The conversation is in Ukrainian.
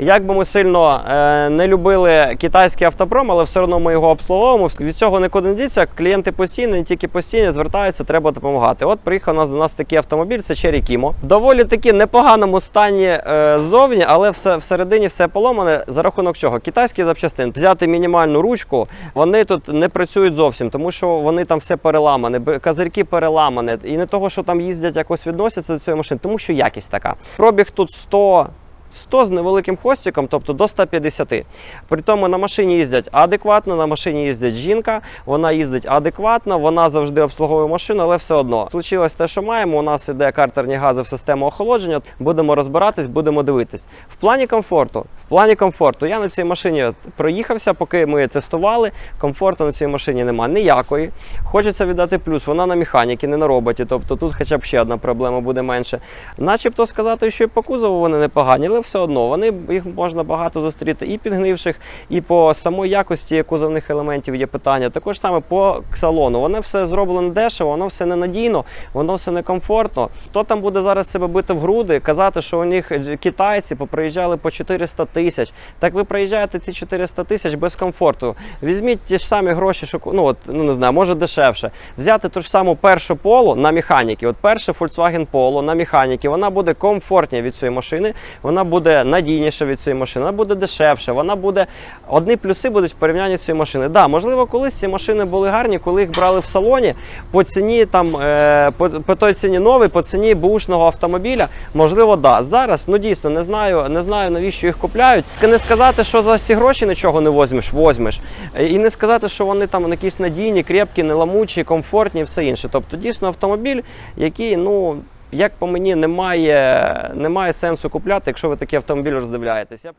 Як би ми сильно е, не любили китайський автопром, але все одно ми його обслуговуємо. Від цього нікуди не діться. Клієнти постійно, не тільки постійно звертаються, треба допомагати. От приїхав у нас до нас такий автомобіль, це Cherry Kimo. Доволі таки непоганому стані е, ззовні, але все всередині все поломане. За рахунок чого? Китайські запчастин. Взяти мінімальну ручку, вони тут не працюють зовсім, тому що вони там все переламане, козирки переламані. І не того, що там їздять, якось відносяться до цієї машини, тому що якість така. Пробіг тут 100. 100 з невеликим хвостиком, тобто до 150. При тому на машині їздять адекватно, на машині їздить жінка, вона їздить адекватно, вона завжди обслуговує машину, але все одно. Случилось те, що маємо. У нас іде картерні гази в систему охолодження. Будемо розбиратись, будемо дивитись. В плані комфорту, в плані комфорту, я на цій машині проїхався, поки ми тестували. Комфорту на цій машині немає ніякої. Хочеться віддати плюс, вона на механіки, не на роботі. Тобто тут хоча б ще одна проблема буде менше. Начебто сказати, що і по кузову вони непогані, але все одно вони їх можна багато зустріти і підгнивших, і по самої якості кузовних елементів є питання. Також саме по салону. Воно все зроблено дешево, воно все ненадійно, воно все некомфортно. Хто там буде зараз себе бити в груди, казати, що у них китайці поприїжджали по 400 тисяч. Так ви приїжджаєте ці 400 тисяч без комфорту. Візьміть ті ж самі гроші, що ну от ну не знаю, може дешевше. Взяти ту ж саму першу поло на механіки. От перше Volkswagen Polo на механіки, вона буде комфортніше від цієї машини, вона буде надійніша від цієї машини, вона буде дешевше, вона буде. Одні плюси будуть в порівнянні з цією машиною. Да, можливо, колись ці машини були гарні, коли їх брали в салоні по ціні там е, по, по той ціні новий, по ціні бушного автомобіля. Можливо, да. Зараз ну дійсно не знаю, не знаю навіщо їх купляють. Не сказати, що за ці гроші нічого не возьмеш, возьмеш. Е, І не сказати, що вони там якісь надійні, крепкі, неламучі, комфортні і все інше. Тобто, дійсно автомобіль, який, ну. Як по мені, немає, немає сенсу купляти, якщо ви такий автомобіль роздивляєтесь. Я-